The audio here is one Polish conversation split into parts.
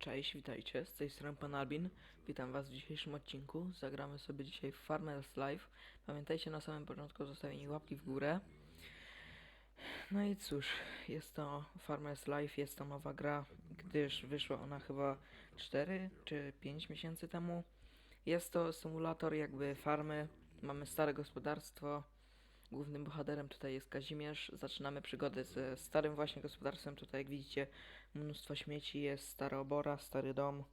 Cześć, witajcie, z tej strony Pan Albin. Witam Was w dzisiejszym odcinku. Zagramy sobie dzisiaj w Farmer's Life. Pamiętajcie na samym początku o łapki w górę. No i cóż, jest to Farmer's Life, jest to nowa gra, gdyż wyszła ona chyba 4 czy 5 miesięcy temu. Jest to symulator jakby farmy, mamy stare gospodarstwo. Głównym bohaterem tutaj jest Kazimierz. Zaczynamy przygodę ze starym właśnie gospodarstwem. Tutaj jak widzicie mnóstwo śmieci, jest stara obora, stary dom.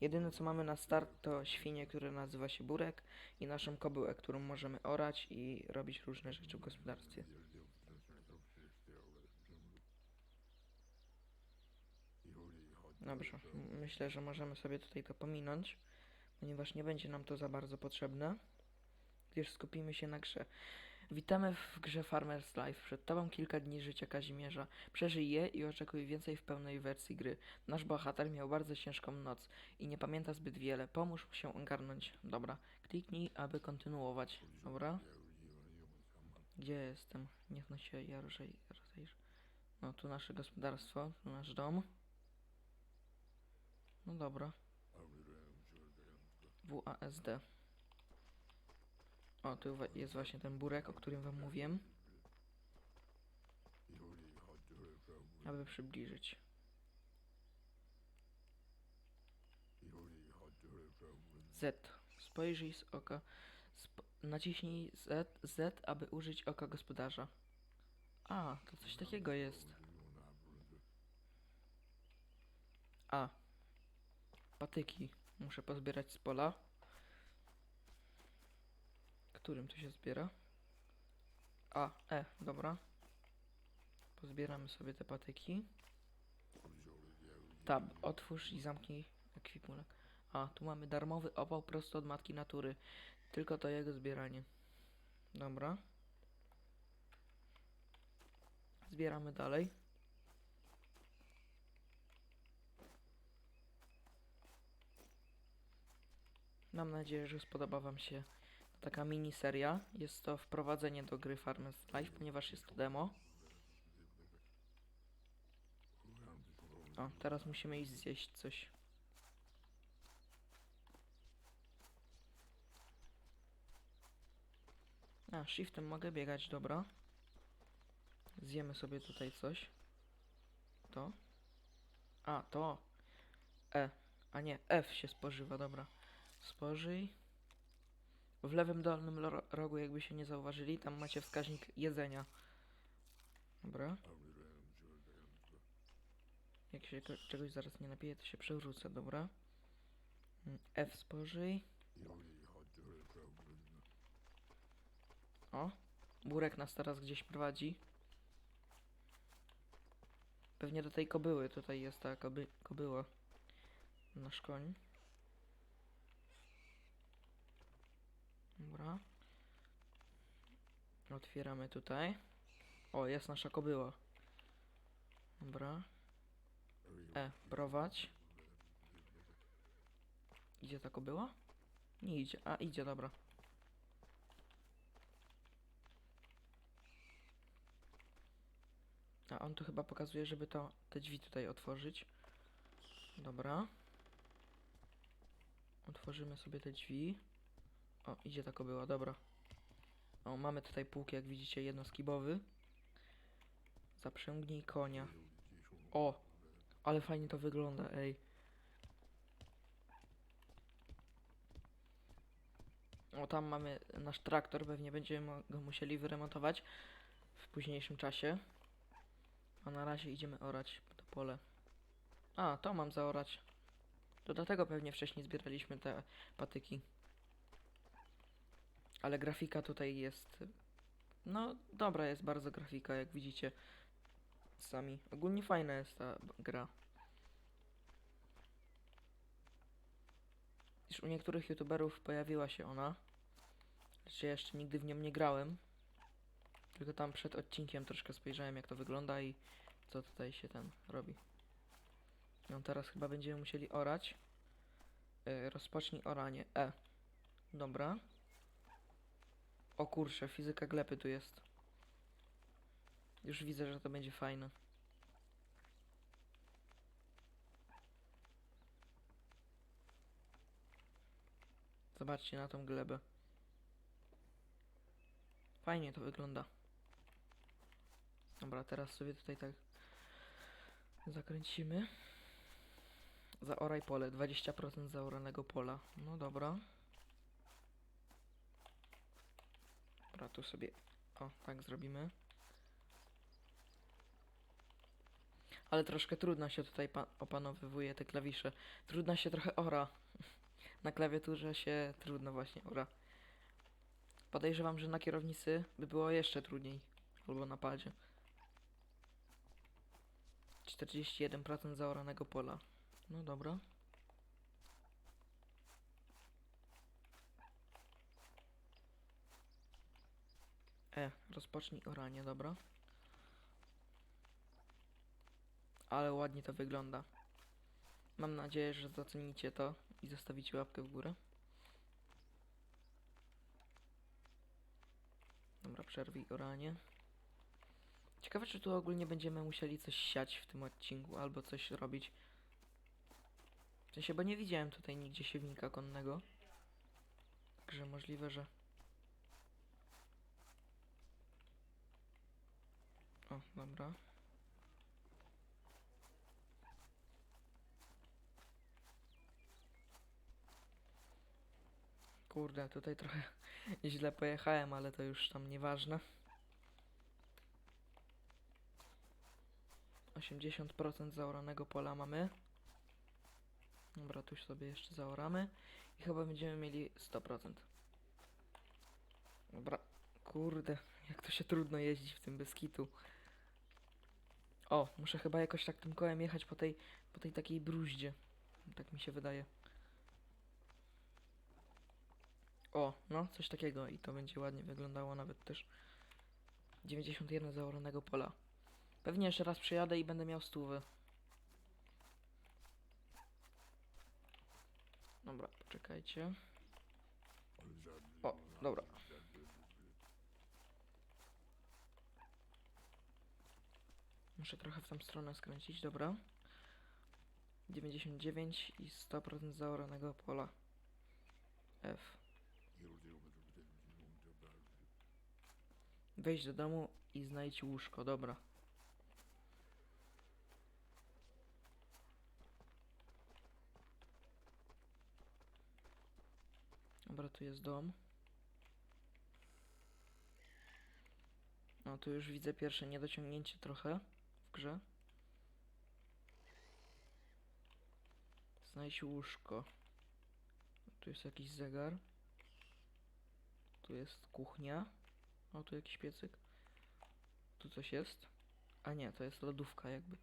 Jedyne co mamy na start to świnię, która nazywa się Burek i naszą kobyłę, którą możemy orać i robić różne rzeczy w gospodarstwie. Dobrze, myślę, że możemy sobie tutaj to pominąć, ponieważ nie będzie nam to za bardzo potrzebne, gdyż skupimy się na grze. Witamy w grze Farmer's Life. Przed tobą kilka dni życia Kazimierza. Przeżyj je i oczekuj więcej w pełnej wersji gry. Nasz bohater miał bardzo ciężką noc i nie pamięta zbyt wiele. Pomóż mu się ogarnąć. Dobra, kliknij, aby kontynuować. Dobra. Gdzie jestem? Niech no się ja rozej- rozejrzę. No tu nasze gospodarstwo, tu nasz dom. No dobra. WASD. O, tu jest właśnie ten burek, o którym wam mówiłem. Aby przybliżyć. Z. Spojrzyj z oka. Sp naciśnij Z, Z, aby użyć oka gospodarza. A, to coś takiego jest. A. Patyki. Muszę pozbierać z pola. Którym to się zbiera? A, E, dobra. Pozbieramy sobie te patyki. Tab, otwórz i zamknij ekwipunek. A, tu mamy darmowy opał prosto od matki natury. Tylko to jego zbieranie. Dobra. Zbieramy dalej. Mam nadzieję, że spodoba Wam się taka miniseria. Jest to wprowadzenie do gry Farmers Life, ponieważ jest to demo. O, teraz musimy iść zjeść coś. A, shiftem mogę biegać, dobra. Zjemy sobie tutaj coś. To. A, to. E. A nie, F się spożywa, dobra. Spożyj. W lewym dolnym rogu, jakby się nie zauważyli, tam macie wskaźnik jedzenia. Dobra. Jak się czegoś zaraz nie napiję, to się przewrócę, dobra. Mm, F spożyj. O, burek nas teraz gdzieś prowadzi. Pewnie do tej kobyły, tutaj jest ta koby kobyła. Nasz koń. Dobra. Otwieramy tutaj. O, jest nasza kobyła. Dobra. E, prowadź. Idzie ta kobyła? Nie idzie. A, idzie, dobra. A on tu chyba pokazuje, żeby to, te drzwi tutaj otworzyć. Dobra. Otworzymy sobie te drzwi. O, idzie ta kobyła, dobra. O, mamy tutaj półki, jak widzicie, jednoskibowy. Zaprzęgnij konia. O, ale fajnie to wygląda, ej. O, tam mamy nasz traktor, pewnie będziemy go musieli wyremontować w późniejszym czasie. A na razie idziemy orać to pole. A, to mam zaorać. To dlatego pewnie wcześniej zbieraliśmy te patyki. Ale grafika tutaj jest. No, dobra jest bardzo grafika, jak widzicie sami. Ogólnie fajna jest ta gra. Już u niektórych youtuberów pojawiła się ona. Lecz ja jeszcze nigdy w nią nie grałem. Tylko tam przed odcinkiem troszkę spojrzałem jak to wygląda i co tutaj się ten robi. No teraz chyba będziemy musieli orać. Yy, rozpocznij oranie. E. Dobra. O kurczę, fizyka glepy tu jest. Już widzę, że to będzie fajne. Zobaczcie na tą glebę. Fajnie to wygląda. Dobra, teraz sobie tutaj tak zakręcimy. Zaoraj pole, 20% zaoranego pola. No dobra. Dobra, tu sobie, o, tak zrobimy. Ale troszkę trudno się tutaj pa- opanowywuje te klawisze. Trudno się trochę ora. Na klawiaturze się trudno właśnie ora. Podejrzewam, że na kierownicy by było jeszcze trudniej. Albo na padzie. 41% zaoranego pola. No dobra. E, rozpocznij oranie, dobra. Ale ładnie to wygląda. Mam nadzieję, że docenicie to i zostawicie łapkę w górę. Dobra, przerwij oranie. Ciekawe, czy tu ogólnie będziemy musieli coś siać w tym odcinku, albo coś robić. W sensie, bo nie widziałem tutaj nigdzie siewnika konnego. Także możliwe, że... O, dobra. Kurde, tutaj trochę źle pojechałem, ale to już tam nieważne. 80% zaoranego pola mamy. Dobra, tu sobie jeszcze zaoramy. I chyba będziemy mieli 100%. Dobra, kurde, jak to się trudno jeździć w tym Beskitu. O, muszę chyba jakoś tak tym kołem jechać po tej, po tej takiej bruździe. Tak mi się wydaje. O, no, coś takiego i to będzie ładnie wyglądało nawet też. 91 zaoranego pola. Pewnie jeszcze raz przyjadę i będę miał stówy. Dobra, poczekajcie. O, dobra. Muszę trochę w tą stronę skręcić, dobra. 99 i 100% zaoranego pola. F. Wejdź do domu i znajdź łóżko, dobra. Dobra, tu jest dom. No, tu już widzę pierwsze niedociągnięcie trochę w grze. Znajdź łóżko. Tu jest jakiś zegar. Tu jest kuchnia. O, tu jakiś piecyk. Tu coś jest. A nie, to jest lodówka jakby.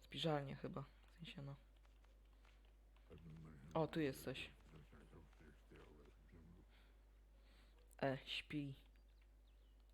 Spiżarnia chyba. W sensie no. O, tu jest coś. E, śpi.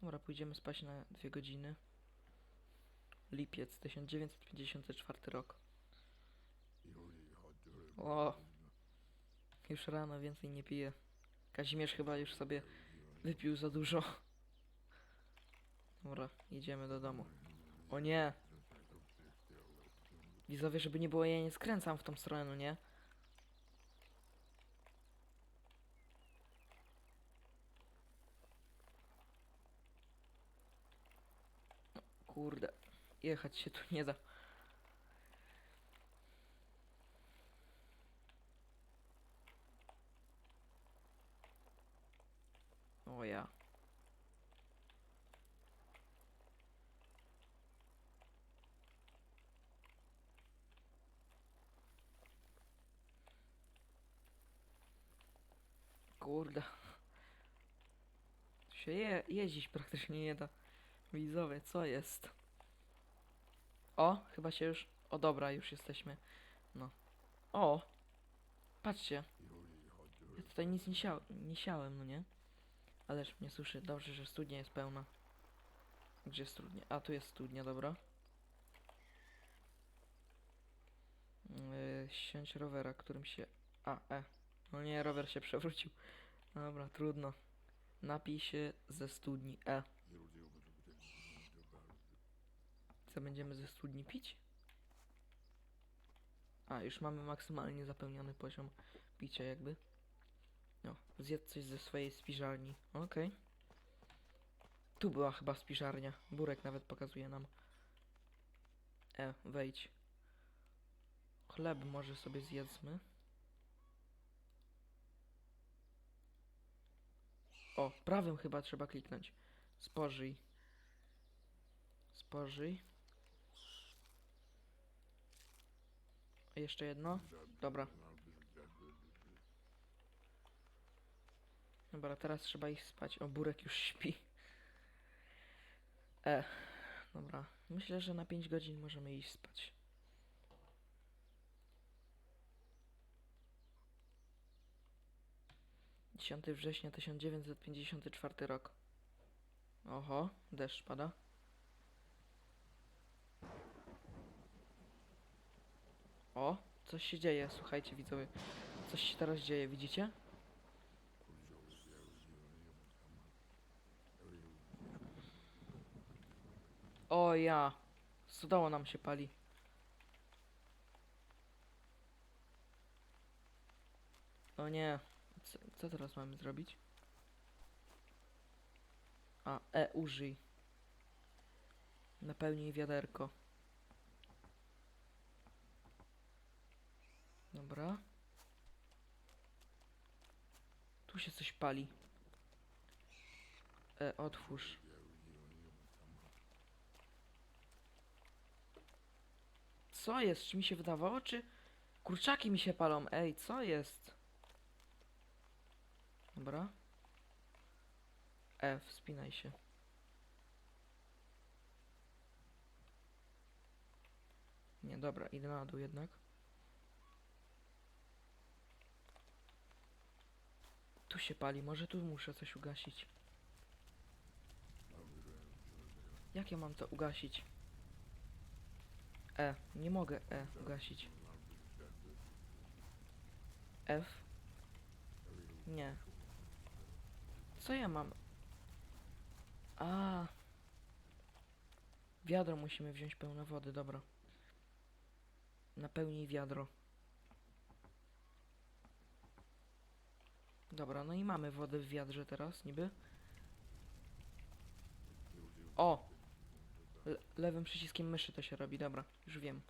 Dobra, pójdziemy spać na dwie godziny. Lipiec 1954 rok. O, już rano więcej nie piję. Kazimierz chyba już sobie wypił za dużo. Dobra, idziemy do domu. O nie! Widzowie, żeby nie było, ja nie skręcam w tą stronę, no nie? Kurde, jechać się tu nie da. O ja. Kurde. Tu się je, jeździć praktycznie nie da. Widzowie, co jest? O, chyba się już... O, dobra, już jesteśmy. No. O! Patrzcie. Ja tutaj nic nie, siał, nie siałem, no nie? Ależ mnie suszy. Dobrze, że studnia jest pełna. Gdzie jest studnia? A, tu jest studnia, dobra. Yy, rowera, którym się... A, e. No nie, rower się przewrócił. Dobra, trudno. Napij się ze studni E. Co będziemy ze studni pić? A, już mamy maksymalnie zapełniony poziom picia jakby. No, zjedz coś ze swojej spiżarni. Okej. Tu była chyba spiżarnia. Burek nawet pokazuje nam. E, wejdź. Chleb może sobie zjedzmy. O, prawym chyba trzeba kliknąć. Spożyj. Spożyj. Jeszcze jedno? Dobra. Dobra, teraz trzeba iść spać. O, Burek już śpi. E, dobra. Myślę, że na 5 godzin możemy iść spać. Dziesiąty września 1954 rok. Oho, deszcz pada. O, coś się dzieje, słuchajcie widzowie. Coś się teraz dzieje, widzicie? O ja, stodoła nam się pali. O nie, co, co teraz mamy zrobić? A, E, użyj. Napełnij wiaderko. Dobra. Tu się coś pali. E, otwórz. Co jest? Czy mi się wydawało, czy... Kurczaki mi się palą. Ej, co jest? Dobra. E, wspinaj się. Nie, dobra, idę na dół jednak. Tu się pali, może tu muszę coś ugasić. Jak ja mam to ugasić? E, nie mogę E ugasić. F? Nie. Co ja mam? A. Wiadro musimy wziąć pełne wody, dobra. Napełnij wiadro. Dobra, no i mamy wodę w wiadrze teraz, niby. O! Le lewym przyciskiem myszy to się robi, dobra, już wiem.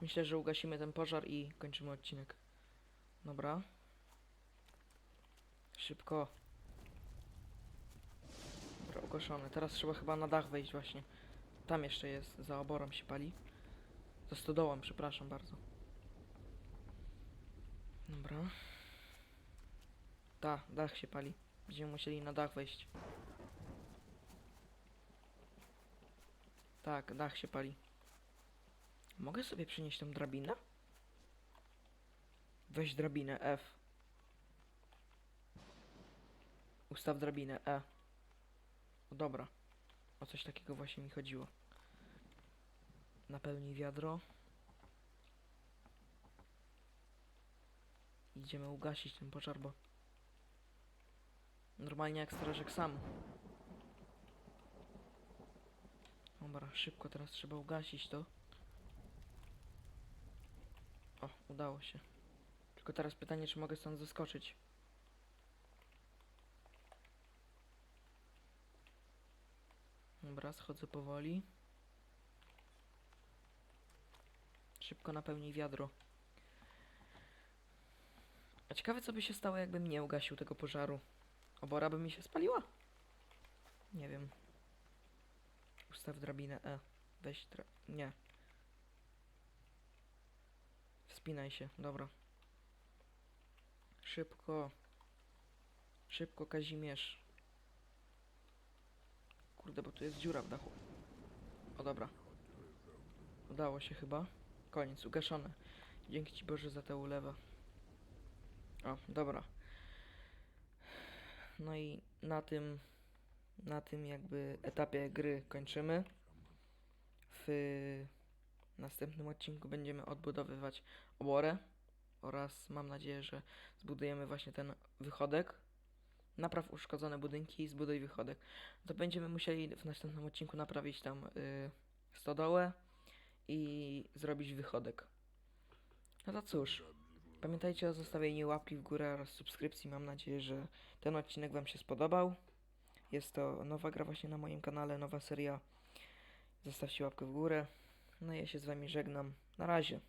Myślę, że ugasimy ten pożar i kończymy odcinek. Dobra. Szybko. Dobra, ugaszone. Teraz trzeba chyba na dach wejść właśnie. Tam jeszcze jest, za oborą się pali. Za stodołą, przepraszam bardzo. Dobra. Ta, dach się pali. Będziemy musieli na dach wejść. Tak, dach się pali. Mogę sobie przynieść tą drabinę? Weź drabinę F. Ustaw drabinę E. O, dobra. O coś takiego właśnie mi chodziło. Napełnij wiadro. Idziemy ugasić ten pożar, bo... Normalnie jak strażak sam. Dobra, szybko teraz trzeba ugasić to. O, udało się. Tylko teraz pytanie, czy mogę stąd zeskoczyć. Dobra, schodzę powoli. Szybko napełnij wiadro. A ciekawe, co by się stało, jakbym nie ugasił tego pożaru. Obora by mi się spaliła? Nie wiem. Ustaw drabinę E. Weź dra... Nie. Wspinaj się, dobra. Szybko. Szybko, Kazimierz. Kurde, bo tu jest dziura w dachu. O, dobra. Udało się chyba. Koniec, ugaszone. Dzięki Ci Boże za tę ulewę. O, dobra. No i na tym, na tym jakby etapie gry kończymy. W następnym odcinku będziemy odbudowywać oborę oraz mam nadzieję, że zbudujemy właśnie ten wychodek. Napraw uszkodzone budynki i zbuduj wychodek. To będziemy musieli w następnym odcinku naprawić tam y, stodołę i zrobić wychodek. No to cóż, Pamiętajcie o zostawieniu łapki w górę oraz subskrypcji. Mam nadzieję, że ten odcinek Wam się spodobał. Jest to nowa gra właśnie na moim kanale, nowa seria. Zostawcie łapkę w górę. No i ja się z Wami żegnam. Na razie.